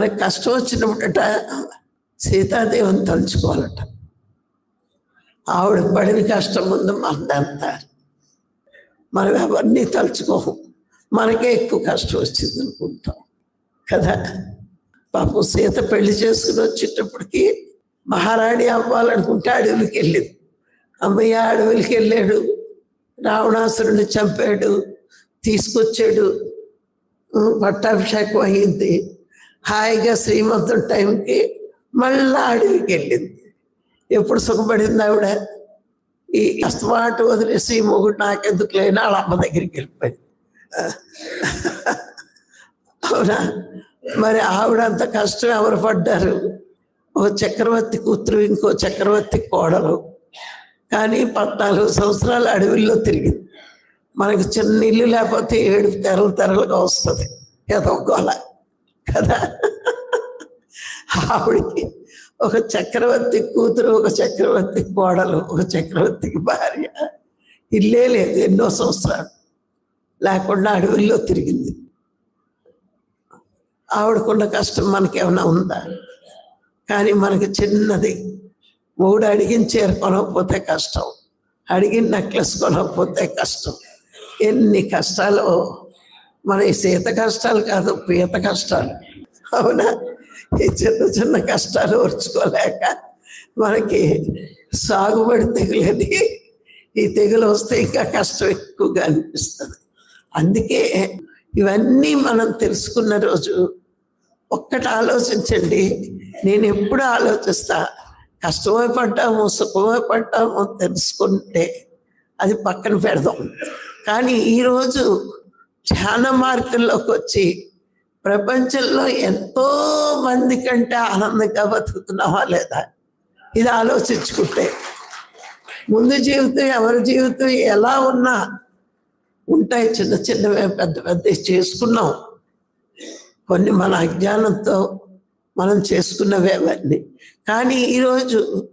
మనకి కష్టం వచ్చినప్పుడట సీతాదేవిని తలుచుకోవాలట. ఆవిడ పడిన కష్టం ముందు మనదంతా మనం అవన్నీ తలుచుకోము. మనకే ఎక్కువ కష్టం వచ్చింది అనుకుంటాం. కదా? పాపం సీత పెళ్ళి చేసుకుని వచ్చేటప్పటికి మహారాణి అవ్వాలనుకుంటే అడవులకి వెళ్ళింది. అమ్మయ్య అడవులకి వెళ్ళాడు. రావణాసురుని చంపాడు. తీసుకొచ్చాడు. పట్టాభిషేకం అయ్యింది హాయిగా శ్రీమంతుడు టైంకి మళ్ళా అడవికి వెళ్ళింది. ఎప్పుడు సుఖపడింది ఆవిడ? ఈ అస్తమాట వదిలేసి మొగుడు నాకెందుకు లేనా వాళ్ళ అమ్మ దగ్గరికి వెళ్ళిపోయింది. అవునా? మరి ఆవిడ అంత కష్టం ఎవరు పడ్డారు? ఓ చక్రవర్తి కూతురు ఇంకో చక్రవర్తి కోడలు. కానీ పద్నాలుగు సంవత్సరాలు అడవిలో తిరిగింది. మనకి చిన్న ఇల్లు లేకపోతే ఏడు తెరలు తెరలుగా వస్తుంది. ఏదో గోల. కదా? ఆవిడికి ఒక చక్రవర్తి కూతురు ఒక చక్రవర్తి కోడలు ఒక చక్రవర్తికి భార్య. ఇల్లే లేదు ఎన్నో సంవత్సరాలు. లేకుండా అడవుల్లో తిరిగింది. ఆవిడకున్న కష్టం మనకేమైనా ఉందా? కానీ మనకి చిన్నది. మూడు అడిగిన చీర కొనకపోతే కష్టం. అడిగిన నెక్లెస్ కొనకపోతే కష్టం. ఎన్ని కష్టాలు మన ఈ సీత కష్టాలు కాదు పీత కష్టాలు. అవునా? ఈ చిన్న చిన్న కష్టాలు ఓర్చుకోలేక మనకి సాగుబడి తెగులేది. ఈ తెగులు వస్తే ఇంకా కష్టం ఎక్కువగా అనిపిస్తుంది. అందుకే ఇవన్నీ మనం తెలుసుకున్న రోజు ఒక్కటి ఆలోచించండి. నేను ఎప్పుడు ఆలోచిస్తా కష్టమే పడ్డాము సుఖమే పడ్డాము తెలుసుకుంటే అది పక్కన పెడదాం. కానీ ఈరోజు ధ్యాన మార్గంలోకి వచ్చి ప్రపంచంలో ఎంతో మంది కంటే ఆనందంగా బతుకుతున్నావా లేదా? ఇది ఆలోచించుకుంటే ముందు జీవితం ఎవరి జీవితం ఎలా ఉన్నా ఉంటాయి చిన్న చిన్నవే పెద్ద పెద్ద చేసుకున్నాం. కొన్ని మన అజ్ఞానంతో మనం చేసుకున్నవే అవన్నీ. కానీ ఈరోజు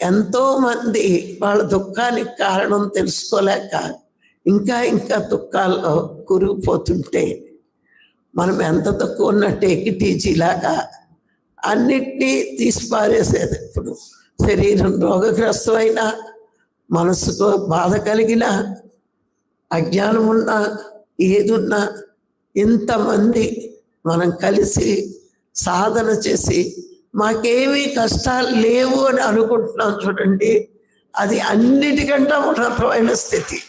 ఎంతో మంది వాళ్ళ దుఃఖానికి కారణం తెలుసుకోలేక ఇంకా ఇంకా దుఃఖాల్లో కురిగిపోతుంటే మనం ఎంత తక్కువ ఉన్న టేకిటీజీ లాగా అన్నిటినీ తీసిపారేసేది ఇప్పుడు. శరీరం రోగగ్రస్తమైనా మనసుకు బాధ కలిగినా అజ్ఞానం ఉన్నా ఏదున్నా ఇంతమంది మనం కలిసి సాధన చేసి మాకేమీ కష్టాలు లేవు అని అనుకుంటున్నాం చూడండి. అది అన్నిటికంటే ఉన్నతమైన స్థితి.